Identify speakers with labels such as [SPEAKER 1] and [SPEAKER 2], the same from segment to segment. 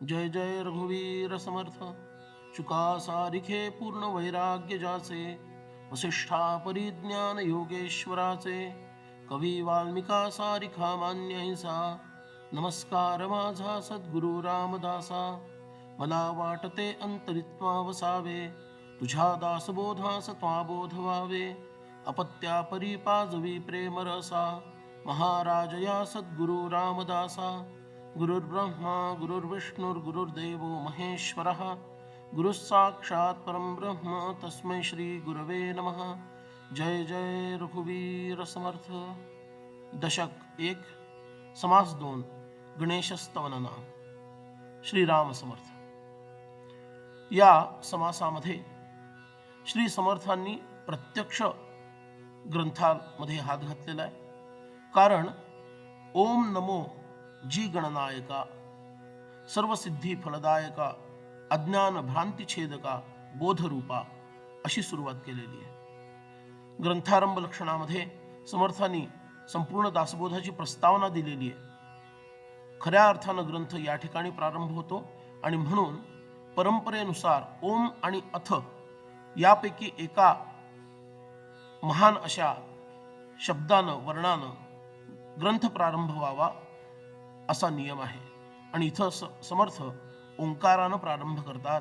[SPEAKER 1] जय जय रघुवीर समर्थ चुका सारिखे पूर्ण वैराग्य जाचे वसिष्ठा परिज्ञान योगेश्वराचे कवी वाल्मिका सारिखा मान्य नमस्कार माझा सद्गुरु रामदासा मला वाटते अंतरित्वा वसावे तुझ्या दासबोधास त्वा बोध व्हावे अपत्या परिपाजवी प्रेमरसा महाराजया सद्गुरु रामदासा गुरुर्ब्रह्मा गुरुर्विष्णुर्गुरुर्देवो महेश्वरः। गुरुस्साक्षात् परं ब्रह्म, तस्मै श्री गुरवे नमः। जय जय रघुवीर समर्थ। दशक एक, समास दोन, गणेशस्तवनना। श्रीराम समर्थ। या समासामध्ये श्री समर्थांनी प्रत्यक्ष ग्रंथामध्ये हात घातलेला आहे. कारण ओम नमो जी गणनायका सर्वसिद्धी फलदायका अज्ञान भ्रांती बोधरूपा अशी सुरुवात केलेली आहे. ग्रंथारंभ लक्षणामध्ये समर्थांनी संपूर्ण दासबोधाची प्रस्तावना दिलेली आहे. खऱ्या अर्थानं ग्रंथ या ठिकाणी प्रारंभ होतो आणि म्हणून परंपरेनुसार ओम आणि अथ यापैकी एका महान अशा शब्दानं वर्णानं ग्रंथ प्रारंभ व्हावा. असा नियम आहे. आणि इथं समर्थ ओंकारानं प्रारंभ करतात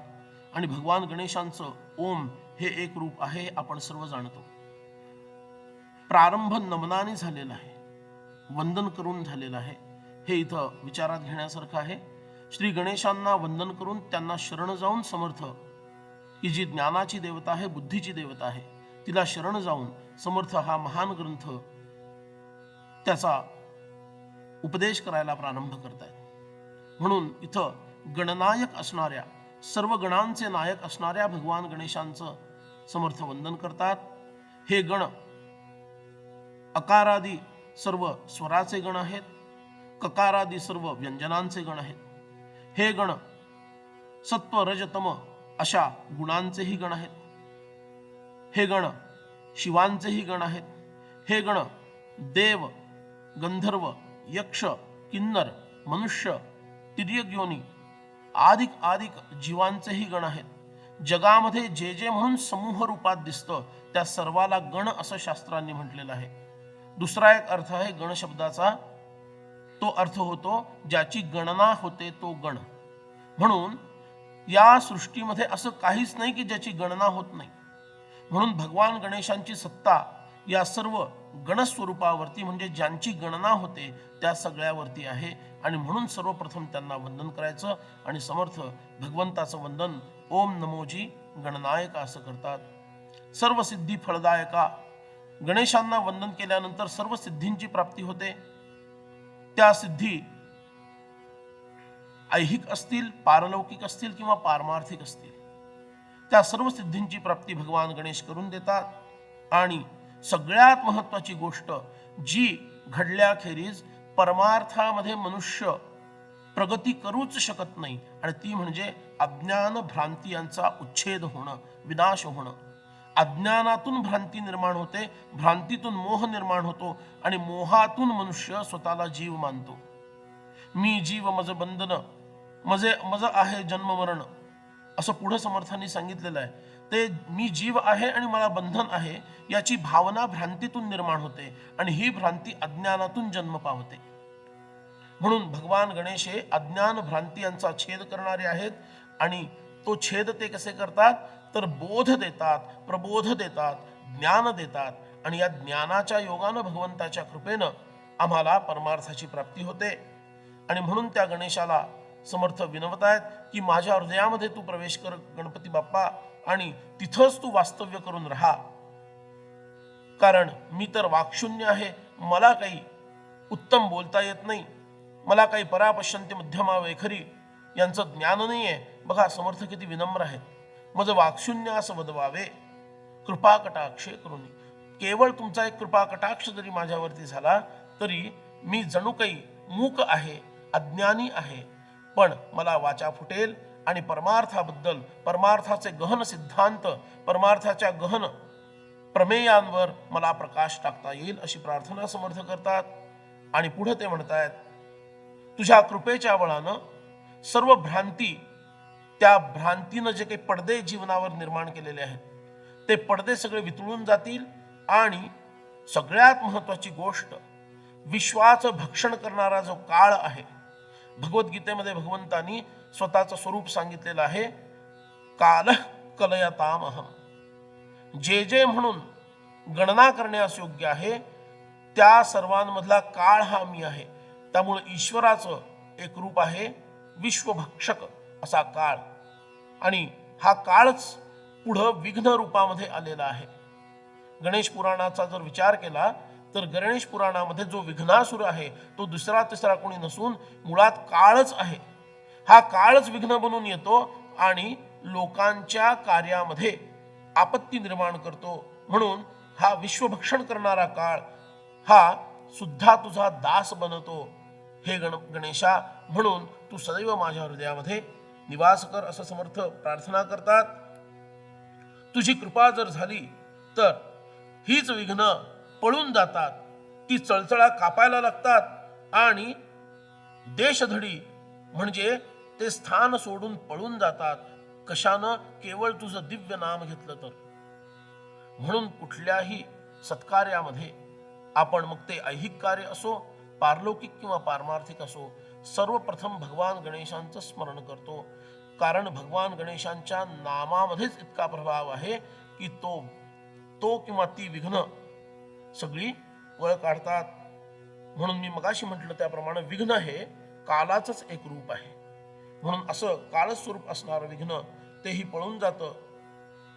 [SPEAKER 1] आणि भगवान गणेशांचं ओम हे एक रूप आहे आपण सर्व जाणतो. प्रारंभ नमनाने झालेला आहे. वंदन करून झालेलं आहे. हे इथं विचारात घेण्यासारखं आहे. श्री गणेशांना वंदन करून त्यांना शरण जाऊन समर्थ की जी ज्ञानाची देवता आहे बुद्धीची देवता आहे तिला शरण जाऊन समर्थ हा महान ग्रंथ त्याचा उपदेश करायला प्रारंभ करतायत. म्हणून इथं गणनायक असणाऱ्या सर्व गणांचे नायक असणाऱ्या भगवान गणेशांचं समर्थ वंदन करतात. हे गण अकारादी सर्व स्वराचे गण आहेत. ककारादी सर्व व्यंजनांचे गण आहेत. हे गण सत्व रजतम अशा गुणांचेही गण आहेत. हे गण शिवांचेही गण आहेत. हे गण देव गंधर्व यक्ष किन्नर मनुष्य तिर्यग्योनी आधिक आधिक जीवांचेही गण आहेत. जगामध्ये जे जे म्हणून समूह रूपात दिसतं त्या सर्वाला गण असं शास्त्रांनी म्हटलेलं आहे. दुसरा एक अर्थ आहे गण शब्दाचा. तो अर्थ होतो ज्याची गणना होते तो गण. म्हणून या सृष्टीमध्ये असं काहीच नाही की ज्याची गणना होत नाही. म्हणून भगवान गणेशांची सत्ता या सर्व गणस्वरूपावरती म्हणजे ज्यांची गणना होते त्या सगळ्यावरती आहे. आणि म्हणून सर्वप्रथम त्यांना वंदन करायचं आणि समर्थ भगवंताचं वंदन ओम नमोजी गणनायका असं करतात. सर्व सिद्धी फळदायका गणेशांना वंदन केल्यानंतर सर्व सिद्धींची प्राप्ती होते. त्या सिद्धी ऐहिक असतील पारलौकिक असतील किंवा पारमार्थिक असतील. त्या सर्व सिद्धींची प्राप्ती भगवान गणेश करून देतात. आणि सगळ्यात महत्वाची गोष्ट जी घडल्याखेरीज परमार्थामध्ये मनुष्य प्रगती करूच शकत नाही. आणि ती म्हणजे अज्ञान भ्रांती यांचा उच्छेद होणं विनाश होणं. अज्ञानातून भ्रांती निर्माण होते भ्रांतीतून मोह निर्माण होतो आणि मोहातून मनुष्य स्वतःला जीव मानतो. मी जीव मज बंधन मजे मज आहे जन्ममरण. असं पुढं समर्थांनी सांगितलेलं आहे. ते मी जीव आहे आणि मला बंधन आहे याची भावना भ्रांतीतून निर्माण होते आणि ही भ्रांती अज्ञानातून जन्म पावते. म्हणून भगवान गणेश हे अज्ञान भ्रांती यांचा छेद करणारे आहेत आणि तो छेद ते कसे करतात? तर बोध देतात प्रबोध देतात ज्ञान देतात आणि या ज्ञानाच्या योगानं भगवंताच्या कृपेनं आम्हाला परमार्थाची प्राप्ती होते. आणि म्हणून त्या गणेशाला समर्थ विनवत आहेत की माझ्या हृदयामध्ये तू प्रवेश कर गणपती बाप्पा आणि तिथंच तू वास्तव्य करून राहा. कारण मी तर वाक्शून्य आहे मला काही उत्तम बोलता येत नाही मला काही परापश्यंती मध्यमा वैखरी यांचं ज्ञान नाही आहे बघा समर्थ किती विनम्र आहेत. मज वाक्शून्य असं वदवावे. कृपा कटाक्षे करून केवळ तुमचा एक कृपा कटाक्ष जरी माझ्यावरती झाला तरी मी जणू काही मूक आहे अज्ञानी आहे. पण मला वाचा फुटेल आणि परमार्थाबद्दल परमार्थाचे गहन सिद्धांत परमार्थाच्या गहन प्रमेयांवर मला प्रकाश टाकता येईल अशी प्रार्थना समर्थ करतात. आणि पुढे ते म्हणतायत तुझ्या कृपेच्या बळानं सर्व भ्रांती त्या भ्रांतीनं जे काही पडदे जीवनावर निर्माण केलेले आहेत ते पडदे सगळे वितळून जातील आणि सगळ्यात महत्वाची गोष्ट विश्वाचं भक्षण करणारा जो काळ आहे भगवद्गीतेमध्ये भगवंतानी स्वतःचं स्वरूप सांगितलेलं आहे काल कलयतामहम. जे जे म्हणून गणना करण्यास योग्य आहे त्या सर्वांमधला काळ हा मी आहे. त्यामुळे ईश्वराचं एक रूप आहे विश्वभक्षक असा काळ. आणि हा काळच पुढं विघ्न रूपामध्ये आलेला आहे. गणेश पुराणाचा जर विचार केला तर गणेश पुराणामध्ये जो विघ्नासुर आहे तो दुसरा तिसरा कोणी नसून मुळात काळच आहे. हा काळच विघ्न बनून येतो आणि लोकांच्या कार्यामध्ये आपत्ती निर्माण करतो. म्हणून हा विश्वभक्षण करणारा काळ हा सुद्धा तुझा दास बनतो. हे गण गणेशा म्हणून तू सदैव माझ्या हृदयामध्ये निवास कर असं समर्थ प्रार्थना करतात. तुझी कृपा जर झाली तर हीच विघ्न पळून जातात. ती चळचळा कापायला लागतात आणि देशधडी म्हणजे ते स्थान सोडून पळून जातात. कशानं? केवळ तुझं दिव्य नाम घेतलं तर. म्हणून कुठल्याही सत्कार्यामध्ये आपण मग ते ऐहिक कार्य असो पारलौकिक किंवा पारमार्थिक असो सर्वप्रथम भगवान गणेशांचं स्मरण करतो. कारण भगवान गणेशांच्या नामामध्येच इतका प्रभाव आहे की तो तो किंवा ती विघ्न सगळी वळ काढतात. म्हणून मी मगाशी म्हटलं त्याप्रमाणे विघ्न हे कालाचंच एक रूप आहे. म्हणून असं कालस्वरूप असणारं विघ्न तेही पळून जातं.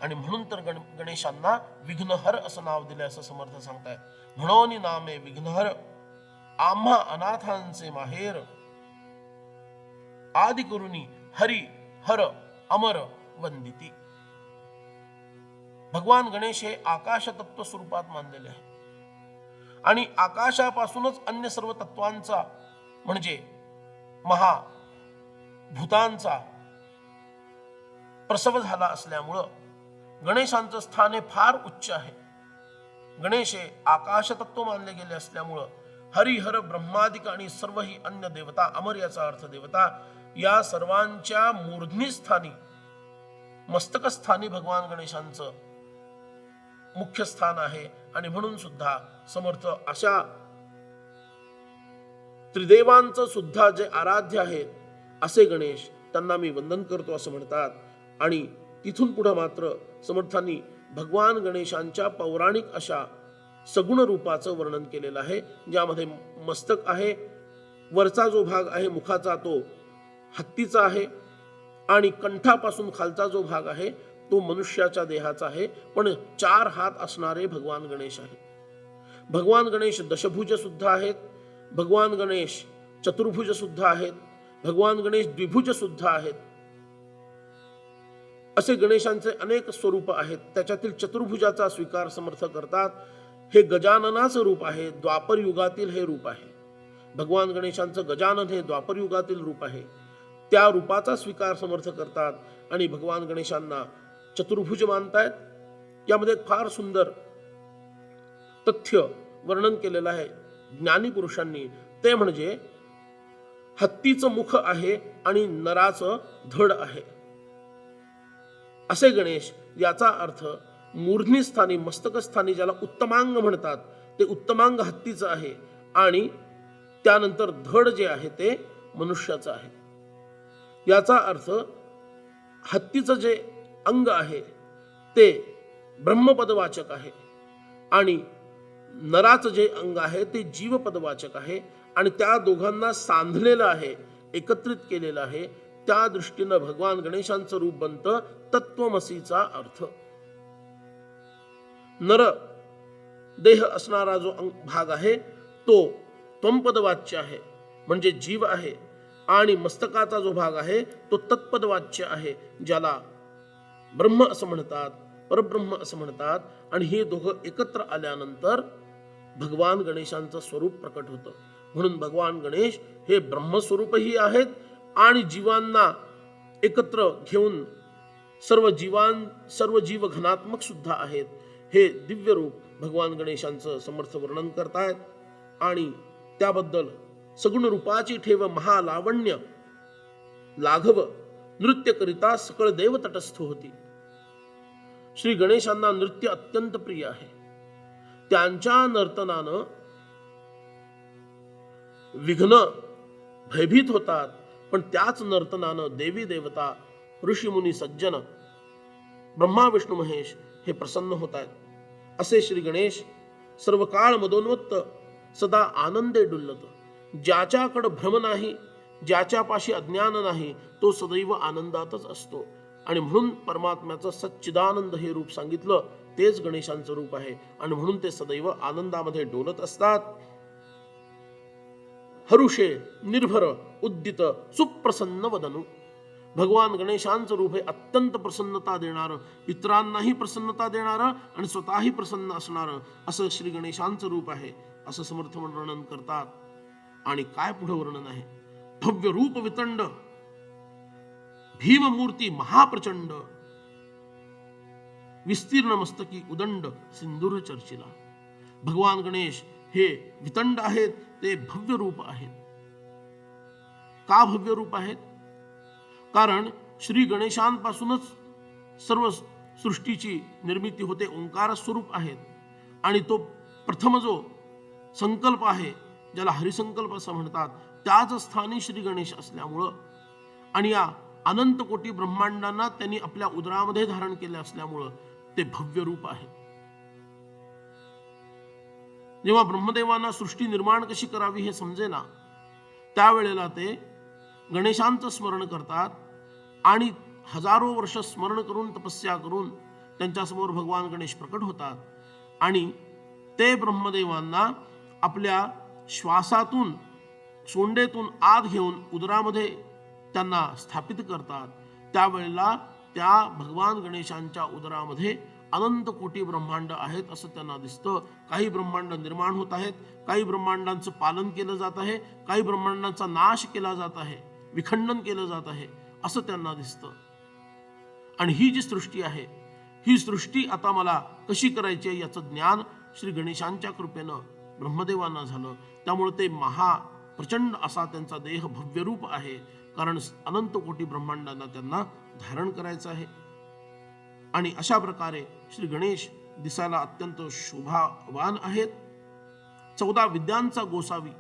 [SPEAKER 1] आणि म्हणून तर गण गणेशांना विघ्नहर असं नाव दिलं असं समर्थ सांगतायत. म्हणून नामे विघ्नहर आम्हा अनाथांचे माहेर. आदि करुणी हरी हर अमर वंदिती. भगवान गणेश हे आकाश तत्व स्वरूपात मानलेले आहे आणि आकाशापासूनच अन्य सर्व तत्वांचा म्हणजे महा भूतांचा प्रसव झाला असल्यामुळं गणेशांचं स्थान हे फार उच्च आहे. गणेश हे आकाश तत्व मानले गेले असल्यामुळं हरिहर ब्रह्मादिक आणि सर्व ही अन्य देवता अमर याचा अर्थ देवता या सर्वांच्या मूर्धनी स्थानी मस्तकस्थानी भगवान गणेशांचं मुख्य स्थान आहे. आणि म्हणून सुद्धा समर्थ अशा त्रिदेवांचं सुद्धा जे आराध्य आहेत असे गणेश त्यांना मी वंदन करतो असं म्हणतात. आणि तिथून पुढं मात्र समर्थांनी भगवान गणेशांच्या पौराणिक अशा सगुण रूपाचं वर्णन केलेलं आहे ज्यामध्ये मस्तक आहे वरचा जो भाग आहे मुखाचा तो हत्तीचा आहे आणि कंठापासून खालचा जो भाग आहे तो मनुष्याच्या देहाचा आहे पण चार हात असणारे भगवान गणेश आहेत. भगवान गणेश दशभुज सुद्धा आहेत भगवान गणेश चतुर्भुज सुद्धा आहेत भगवान गणेश द्विभुज सुद्धा आहेत. असे गणेशांचे अनेक स्वरूप आहेत त्याच्यातील चतुर्भुजाचा स्वीकार समर्थ करतात. हे गजाननाचं रूप आहे द्वापर युगातील हे रूप आहे. भगवान गणेशांचं गजानन हे द्वापर युगातील रूप आहे. त्या रूपाचा स्वीकार समर्थ करतात आणि भगवान गणेशांना चतुर्भुज मानतायत. यामध्ये फार सुंदर तथ्य वर्णन केलेलं आहे ज्ञानी पुरुषांनी. ते म्हणजे हत्तीचं मुख आहे आणि नराचं धड आहे. असे गणेश याचा अर्थ मूर्धनीस्थानी मस्तकस्थानी ज्याला उत्तमांग म्हणतात ते उत्तमांग हत्तीचं आहे आणि त्यानंतर धड जे आहे ते मनुष्याचं आहे. याचा अर्थ हत्तीचं जे अंग आहे ते ब्रह्मपदवाचक आहे. आणि नराचं जे अंग आहे ते जीवपदवाचक आहे. आणि त्या दोघांना सांधलेलं आहे एकत्रित केलेलं आहे. त्या दृष्टीनं भगवान गणेशांचं रूप बनतं तत्वमसीचा अर्थ. नर देह असणारा जो अंग भाग आहे तो त्वंपदवाच्य आहे म्हणजे जीव आहे. आणि मस्तकाचा जो भाग आहे तो तत्पदवाच्य आहे ज्याला ब्रह्म असं म्हणतात परब्रह्म असं म्हणतात. आणि हे दोघं एकत्र आल्यानंतर भगवान गणेशांचं स्वरूप प्रकट होतं. म्हणून भगवान गणेश हे ब्रह्मस्वरूपही आहेत आणि जीवांना एकत्र घेऊन सर्व जीवान सर्व जीव घनात्मक सुद्धा आहेत. हे दिव्य रूप भगवान गणेशांचं समर्थ वर्णन करतायत. आणि त्याबद्दल सगुण रूपाची ठेव महालावण्य लाघव नृत्य करिता सकळ देव तटस्थ होती. श्री गणेशांना नृत्य अत्यंत प्रिय आहे. त्यांच्या नर्तनानं विघ्न भयभीत होतात पण त्याच नर्तनानं देवी देवता ऋषीमुनी सज्जन ब्रह्मा विष्णू महेश हे प्रसन्न होत आहेत असे श्री गणेश सर्व काळ मदोन्वत्त सदा आनंदे डुल्लत ज्याच्याकडं भ्रम नाही ज्याच्यापाशी अज्ञान नाही तो सदैव आनंदातच असतो. आणि म्हणून परमात्म्याचं सच्चिदानंद हे रूप सांगितलं तेच गणेशांचं रूप आहे. आणि म्हणून ते सदैव आनंदामध्ये डोलत असतात. हरुषे निर्भर उद्दित सुप्रसन्न वदनु. भगवान गणेशांचं रूप हे अत्यंत प्रसन्नता देणारं इतरांनाही प्रसन्नता देणारं आणि स्वतःही प्रसन्न असणारं असं श्री गणेशांचं रूप आहे असं समर्थ वर्णन करतात. आणि काय पुढे वर्णन आहे? भव्य रूप वितंड भीममूर्ती महाप्रचंड विस्तीर्ण मस्तकी उदंड सिंदूर चर्चिला. भगवान गणेश हे वितंड आहेत ते भव्य रूप आहेत. का भव्य रूप आहेत? कारण श्री गणेशांपासूनच सर्व सृष्टीची निर्मिती होते ओंकार स्वरूप आहेत. आणि तो प्रथम जो संकल्प आहे ज्याला हरिसंकल्प असं म्हणतात त्याच स्थानी श्री गणेश असल्यामुळं आणि या अनंत कोटी ब्रह्मांडांना त्यांनी आपल्या उदरामध्ये धारण केले असल्यामुळं ते भव्य रूप आहे. जेव्हा ब्रह्मदेवांना सृष्टी निर्माण कशी करावी हे समजेना त्यावेळेला ते गणेशांचं स्मरण करतात आणि हजारो वर्ष स्मरण करून तपस्या करून त्यांच्यासमोर भगवान गणेश प्रकट होतात आणि ते ब्रह्मदेवांना आपल्या श्वासातून सोंडेतून आत घेऊन उदरामध्ये त्यांना स्थापित करतात. त्यावेळेला त्या भगवान गणेशांच्या उदरामध्ये अनंत कोटी ब्रह्मांड आहेत असं त्यांना दिसतं. काही ब्रह्मांड निर्माण होत आहेत काही ब्रह्मांडांचं पालन केलं जात आहे काही ब्रह्मांडांचा नाश केला जात आहे विखंडन केलं जात आहे असं त्यांना दिसतं. आणि ही जी सृष्टी आहे ही सृष्टी आता मला कशी करायची आहे याचं ज्ञान श्री गणेशांच्या कृपेनं ब्रह्मदेवांना झालं. त्यामुळे ते महा प्रचंड असा त्यांचा देह भव्य रूप आहे. कारण अनंत कोटी ब्रह्मांडांना त्यांना धारण करायचं आहे. आणि अशा प्रकारे श्री गणेश दिसायला अत्यंत शोभावान आहेत. चौदा विद्यांचा गोसावी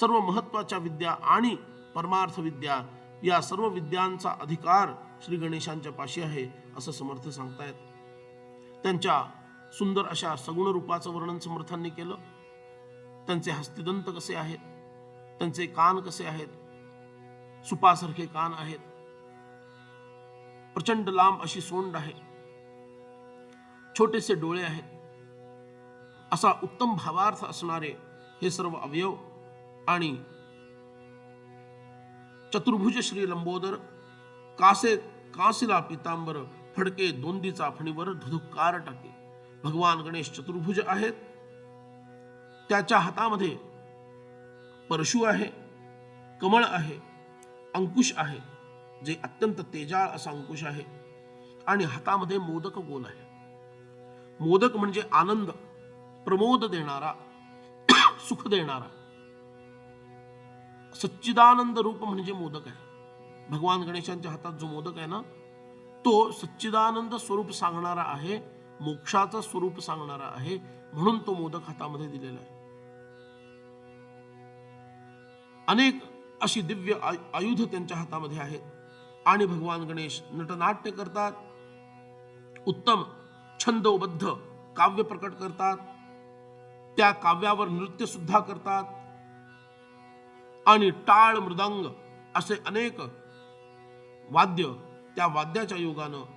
[SPEAKER 1] सर्व महत्त्वाच्या विद्या आणि परमार्थ विद्या या सर्व विद्यांचा अधिकार श्री गणेशांच्या पाशी आहे असं समर्थ सांगतायत. त्यांच्या सुंदर अशा सगुण रूपाचं वर्णन समर्थांनी केलं. त्यांचे हस्तिदंत कसे आहेत? त्यांचे कान कसे आहेत? सुपासारखे कान आहेत. प्रचंड लांब अशी सोंड आहे. छोटेसे डोळे आहेत. असा उत्तम भावार्थ असणारे हे सर्व अवयव आणि चतुर्भुज श्री लंबोदर कासे कासिला पितांबर फडके दोंदीचा फणीवर धुधुकार टाके. भगवान गणेश चतुर्भुज आहेत. त्याच्या हातामध्ये परशु आहे कमळ आहे अंकुश आहे जे अत्यंत तेजाळ असा अंकुश आहे आणि हातामध्ये मोदक गोल आहे. मोदक म्हणजे आनंद प्रमोद देणारा सुख देणारा. सच्चिदानंद रूप म्हणजे मोदक आहे. भगवान गणेशांच्या हातात जो मोदक आहे ना तो सच्चिदानंद स्वरूप सांगणारा आहे मोक्षाचं स्वरूप सांगणारा आहे म्हणून तो मोदक हातामध्ये दिलेला आहे. अनेक अशी दिव्य आयु- आयुध त्यांच्या हातामध्ये आहेत. आणि भगवान गणेश नटनाट्य करतात. उत्तम छंदोबद्ध काव्य प्रकट करतात. त्या काव्यावर नृत्य सुद्धा करतात. आणि टाळ मृदंग असे अनेक वाद्य त्या वाद्याच्या योगानं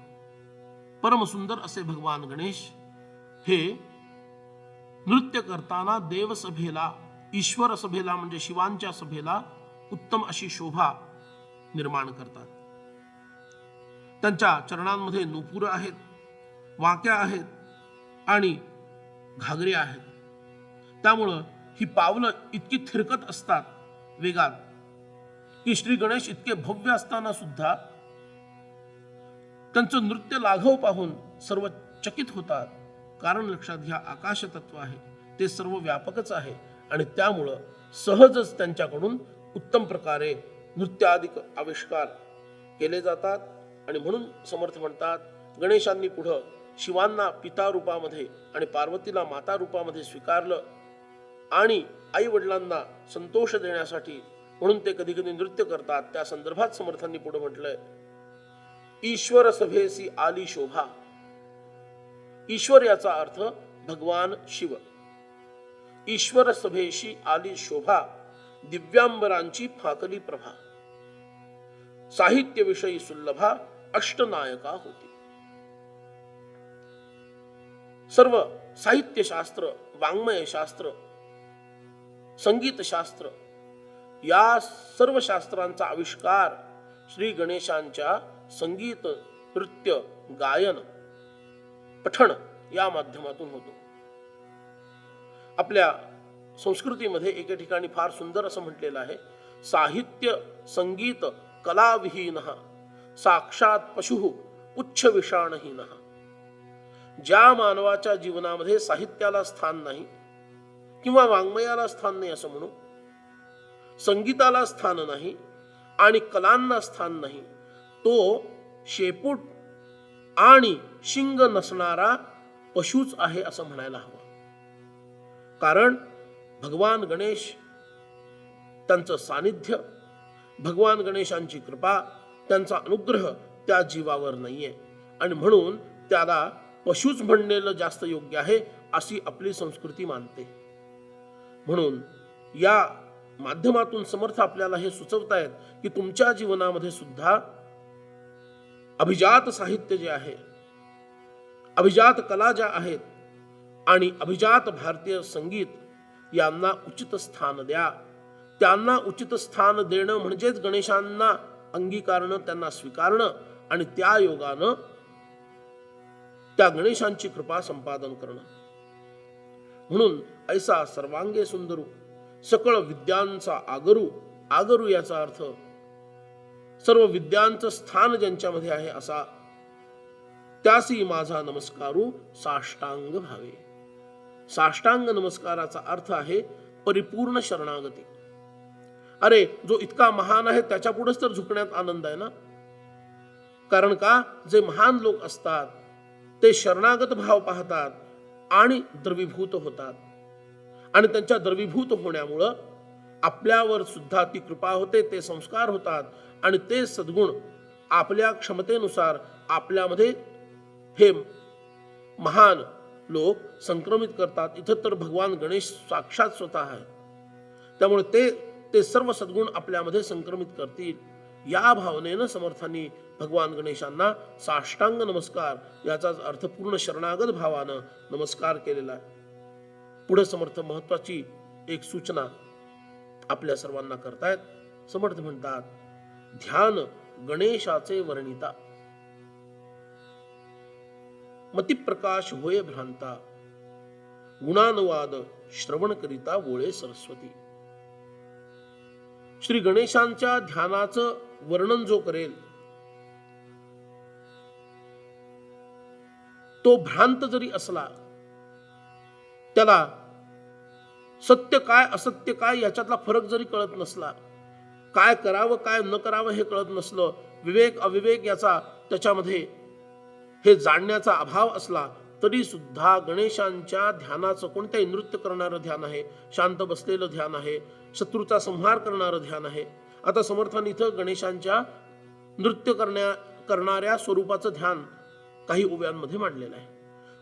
[SPEAKER 1] परमसुंदर असे भगवान गणेश हे नृत्य करताना देवसभेला ईश्वर सभेला म्हणजे शिवांच्या सभेला उत्तम अशी शोभा निर्माण करतात. त्यांच्या चरणांमध्ये नुपुर आहेत वाक्या आहेत आणि घागरे आहेत. त्यामुळं ही पावलं इतकी थिरकत असतात वेगात की श्री गणेश इतके भव्य असताना सुद्धा त्यांचं नृत्य लाघव पाहून सर्व चकित होतात. कारण लक्षात घ्या आकाश तत्व आहे. ते सर्व व्यापकच आहे. आणि त्यामुळं सहजच त्यांच्याकडून उत्तम प्रकारे नृत्यादिक आविष्कार केले जातात. आणि म्हणून समर्थ म्हणतात गणेशांनी पुढं शिवांना पिता रूपामध्ये आणि पार्वतीला माता रूपामध्ये स्वीकारलं आणि आई वडिलांना संतोष देण्यासाठी म्हणून ते कधी कधी नृत्य करतात. त्या संदर्भात समर्थांनी पुढे म्हटलंय ईश्वर सभेसी आली शोभा. ईश्वर याचा अर्थ भगवान शिव. ईश्वर सभेशी आली शोभा दिव्यांबरांची फाकली प्रभा. साहित्यविषयी सुलभा अष्टनायका होती. सर्व साहित्यशास्त्र वाङ्मयशास्त्र संगीतशास्त्र या सर्व शास्त्रांचा आविष्कार श्री गणेशांच्या संगीत नृत्य गायन पठण या माध्यमातून होतो. आपल्या संस्कृतीमध्ये एके ठिकाणी फार सुंदर असं म्हटलेलं आहे साहित्य संगीत कलाविहीन साक्षात पशु उच्च विषाणहीन ज्या मानवाच्या जीवनामध्ये साहित्याला स्थान नाही किंवा वाङ्मयाला स्थान नाही असं म्हणू संगीताला स्थान नाही आणि कलांना स्थान नाही तो शेपूट आणि शिंग नसणारा पशुच आहे असं म्हणायला हवं. कारण भगवान गणेश त्यांचं सानिध्य भगवान गणेशांची कृपा त्यांचा अनुग्रह त्या जीवावर नाहीये. आणि म्हणून त्याला पशुच म्हणलेलं जास्त योग्य आहे अशी आपली संस्कृती मानते. म्हणून या माध्यमातून समर्थ आपल्याला हे सुचवतायत की तुमच्या जीवनामध्ये सुद्धा अभिजात साहित्य जे आहे अभिजात कला ज्या आहेत आणि अभिजात भारतीय संगीत यांना उचित स्थान द्या. त्यांना उचित स्थान देणं म्हणजेच गणेशांना अंगीकारणं त्यांना स्वीकारणं आणि त्या योगानं त्या गणेशांची कृपा संपादन करणं. म्हणून ऐसा सर्वांगे सुंदरू सकळ विद्यांचा आगरू आगरू याचा अर्थ सर्व विद्यांचं स्थान ज्यांच्यामध्ये आहे असा. त्यासी माझा नमस्कारू साष्टांग भावे. साष्टांग नमस्काराचा अर्थ आहे परिपूर्ण शरणागती. अरे जो इतका महान आहे त्याच्या पुढेच तर झुकण्यात आनंद आहे ना? कारण का? जे महान लोक असतात ते शरणागत भाव पाहतात आणि द्रवीभूत होतात. आणि त्यांच्या द्रवीभूत होण्यामुळं आपल्यावर सुद्धा ती कृपा होते ते संस्कार होतात आणि ते सद्गुण आपल्या क्षमतेनुसार आपल्यामध्ये हे महान लोक संक्रमित करतात. इथं तर भगवान गणेश साक्षात स्वतः आहे. त्यामुळे ते ते सर्व सद्गुण आपल्यामध्ये संक्रमित करतील. या भावनेनं समर्थांनी भगवान गणेशांना साष्टांग नमस्कार याचाच अर्थपूर्ण शरणागत भावानं नमस्कार केलेला आहे. पुढे समर्थ महत्वाची एक सूचना आपल्या सर्वांना करतायत. समर्थ म्हणतात ध्यान गणेशाचे वर्णिता. मतिप्रकाश होय भ्रांता. गुणानुवाद श्रवण करिता वोळे सरस्वती. श्री गणेशांच्या ध्यानाचं वर्णन जो करेल तो भ्रांत जरी असला त्याला सत्य काय असत्य काय याच्यातला फरक जरी कळत नसला काय करावं काय न करावं हे कळत नसलं विवेक अविवेक याचा त्याच्यामध्ये हे जाणण्याचा अभाव असला तरी सुद्धा गणेशांच्या ध्यानाचं कोणत्याही नृत्य करणारं ध्यान आहे शांत बसलेलं ध्यान आहे शत्रूचा संहार करणारं ध्यान आहे. आता समर्थन इथं गणेशांच्या नृत्य करण्या करणाऱ्या स्वरूपाचं ध्यान काही ओव्यांमध्ये मांडलेलं आहे.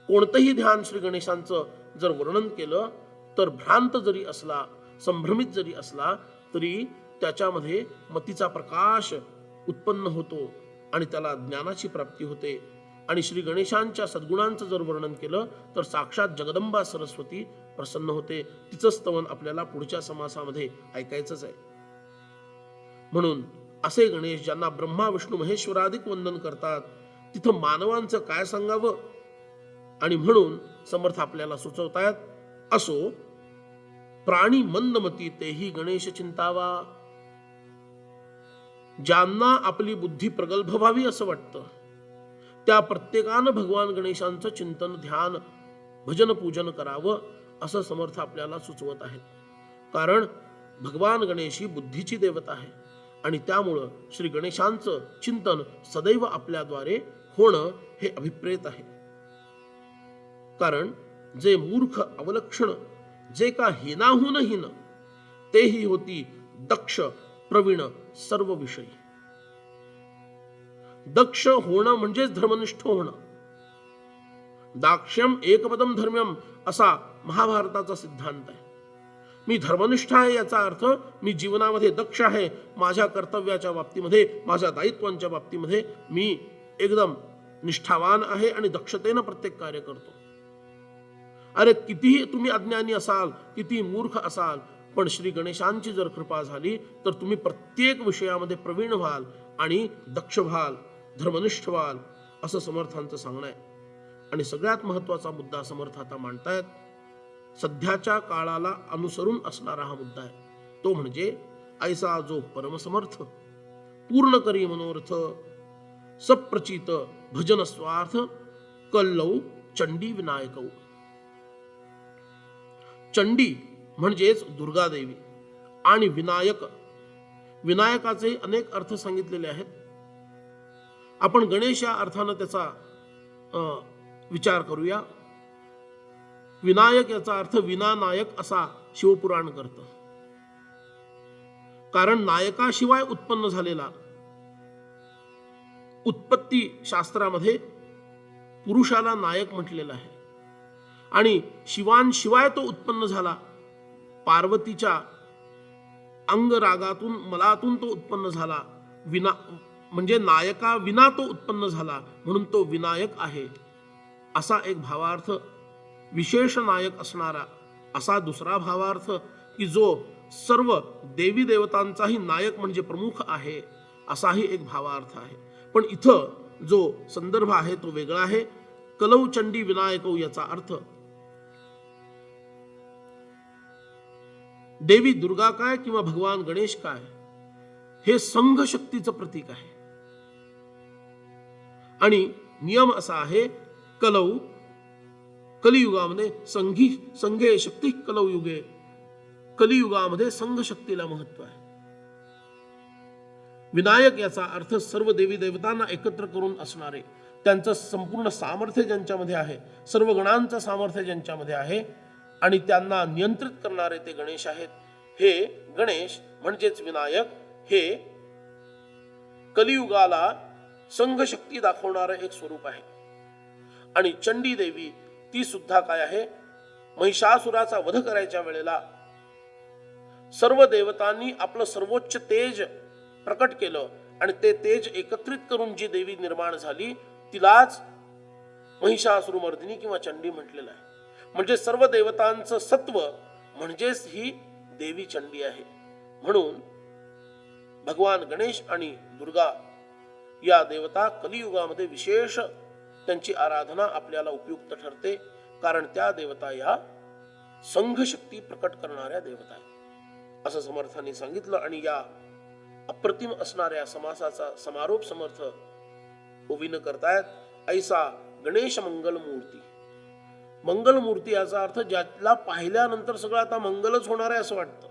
[SPEAKER 1] कोणतंही ध्यान श्री गणेशांचं जर वर्णन केलं तर भ्रांत जरी असला संभ्रमित जरी असला तरी त्याच्यामध्ये मतीचा प्रकाश उत्पन्न होतो आणि त्याला ज्ञानाची प्राप्ती होते. आणि श्री गणेशांच्या सद्गुणांचं जर वर्णन केलं तर साक्षात जगदंबा सरस्वती प्रसन्न होते. तिचं स्तवन आपल्याला पुढच्या समासामध्ये ऐकायचंच आहे. म्हणून असे गणेश ज्यांना ब्रह्मा विष्णू महेश्वराधिक वंदन करतात तिथं मानवांचं काय सांगावं? आणि म्हणून समर्थ आपल्याला सुचवतायत असो प्राणी मंदमती तेही गणेश चिंतावा. ज्यांना आपली बुद्धी प्रगल्भ व्हावी असं वाटतं त्या प्रत्येकानं भगवान गणेशांचं चिंतन ध्यान भजन पूजन करावं असं समर्थ आपल्याला सुचवत आहेत. कारण भगवान गणेश ही बुद्धीची देवता आहे आणि त्यामुळं श्री गणेशांचं चिंतन सदैव आपल्याद्वारे होणं हे अभिप्रेत आहे. कारण जे मूर्ख अवलक्षण जे का हिनाहून हिन तेही होती दक्ष प्रवीण सर्व विषयी दक्ष होणं म्हणजेच धर्मनिष्ठ होणं. दाक्ष्यम एकपदम धर्म्यम असा महाभारताचा सिद्धांत आहे. मी धर्मनिष्ठ आहे याचा अर्थ मी जीवनामध्ये दक्ष आहे माझ्या कर्तव्याच्या बाबतीमध्ये माझ्या दायित्वांच्या बाबतीमध्ये मी एकदम निष्ठावान आहे आणि दक्षतेनं प्रत्येक कार्य करतो. अरे कितीही तुम्ही अज्ञानी असाल किती मूर्ख असाल पण श्री गणेशांची जर कृपा झाली तर तुम्ही प्रत्येक विषयामध्ये प्रवीण व्हाल आणि दक्ष व्हाल. धर्मनिष्ठ व्हाल असं समर्थांचं सांगणं आहे. आणि सगळ्यात महत्त्वाचा मुद्दा समर्थ आता मांडतायत सध्याच्या काळाला अनुसरून असणारा हा मुद्दा आहे. तो म्हणजे ऐसा जो परमसमर्थ पूर्ण करी मनोरथ सप्रचित भजन स्वार्थ कल्लौ चंडी विनायकौ. चंडी म्हणजेच दुर्गादेवी आणि विनायक. विनायकाचे अनेक अर्थ सांगितलेले आहेत. आपण गणेश या अर्थानं त्याचा अं, विचार करूया. विनायक याचा अर्थ विनानायक असा शिवपुराण करतं. कारण नायकाशिवाय उत्पन्न झालेला उत्पत्ती शास्त्रामध्ये पुरुषाला नायक म्हटलेला आहे. आणि शिवांशिवाय तो उत्पन्न झाला. पार्वतीच्या अंगरागातून मलातून तो उत्पन्न झाला. विना म्हणजे नायका विना तो उत्पन्न झाला म्हणून तो विनायक आहे. असा एक भावार्थ विशेष नायक असणारा असा दुसरा भावार्थ की जो सर्व देवी देवतांचाही नायक म्हणजे प्रमुख आहे असाही एक भावार्थ आहे. पण इथं जो संदर्भ आहे तो वेगळा आहे. कलौ चंडी विनायकौ याचा अर्थ देवी दुर्गा काय किंवा भगवान गणेश काय हे संघ शक्तीचं प्रतीक आहे. आणि नियम असा आहे कलौ कलियुगामध्ये संघी संघे शक्ती कलौ युगे कलियुगामध्ये संघ शक्तीला महत्त्व आहे. विनायक याचा अर्थ सर्व देवी देवतांना एकत्र करून असणारे. त्यांचं संपूर्ण सामर्थ्य ज्यांच्यामध्ये आहे सर्व गणांचं सामर्थ्य ज्यांच्यामध्ये आहे आणि त्यांना नियंत्रित करणारे ते गणेश आहेत. हे गणेश म्हणजेच विनायक हे कलियुगाला संघशक्ती दाखवणारं एक स्वरूप आहे. आणि चंडी देवी ती सुद्धा काय आहे? महिषासुराचा वध करायच्या वेळेला सर्व देवतांनी आपलं सर्वोच्च तेज प्रकट केलं आणि ते तेज एकत्रित करून जी देवी निर्माण झाली तिलाच महिषासुरमर्दिनी किंवा चंडी म्हटलेलं आहे. म्हणजे सर्व देवतांचं सत्व म्हणजेच ही देवी चंडी आहे. म्हणून भगवान गणेश आणि दुर्गा या देवता कलियुगामध्ये विशेष त्यांची आराधना आपल्याला उपयुक्त ठरते. कारण त्या देवता या संघशक्ती प्रकट करणाऱ्या देवता आहेत. असं समर्थांनी सांगितलं आणि या अप्रतिम असणाऱ्या समासाचा समारोप समर्थ उभीनं करतायत. ऐसा गणेश मंगल मूर्ती मंगल मूर्ती याचा अर्थ ज्याला पाहिल्यानंतर सगळं आता मंगलच होणार आहे असं वाटतं.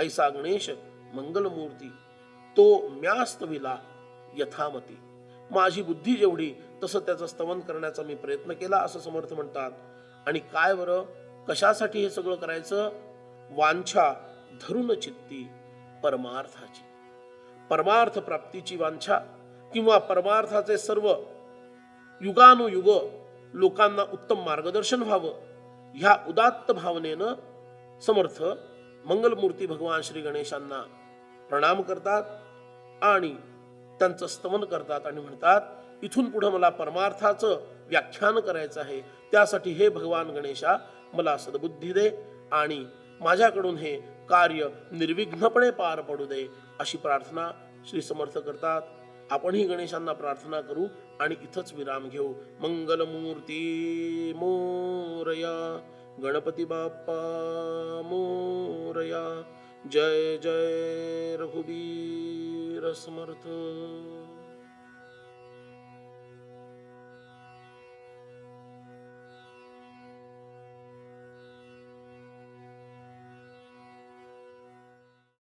[SPEAKER 1] ऐसा गणेश मंगल मूर्ती तो म्यास्तविला यथामती. माझी बुद्धी जेवढी तसं त्याचं स्तवन करण्याचा मी प्रयत्न केला असं समर्थ म्हणतात. आणि काय बरं? कशासाठी हे सगळं करायचं? वांछा धरून चित्ती परमार्थाची. परमार्थ प्राप्तीची वांछा किंवा परमार्थाचे सर्व युगानुयुग लोकांना उत्तम मार्गदर्शन व्हावं ह्या उदात्त भावनेनं समर्थ मंगलमूर्ती भगवान श्री गणेशांना प्रणाम करतात आणि त्यांचं स्तमन करतात आणि म्हणतात इथून पुढं मला परमार्थाचं व्याख्यान करायचं आहे. त्यासाठी हे भगवान गणेशा मला सद्बुद्धी दे आणि माझ्याकडून हे कार्य निर्विघ्नपणे पार पडू दे अशी प्रार्थना श्री समर्थ करतात. आपणही गणेशांना प्रार्थना करू आणि इथंच विराम घेऊ. मंगलमूर्ती मोरया गणपती बाप्पा मोरया जय जय रघुबीर. समर्थ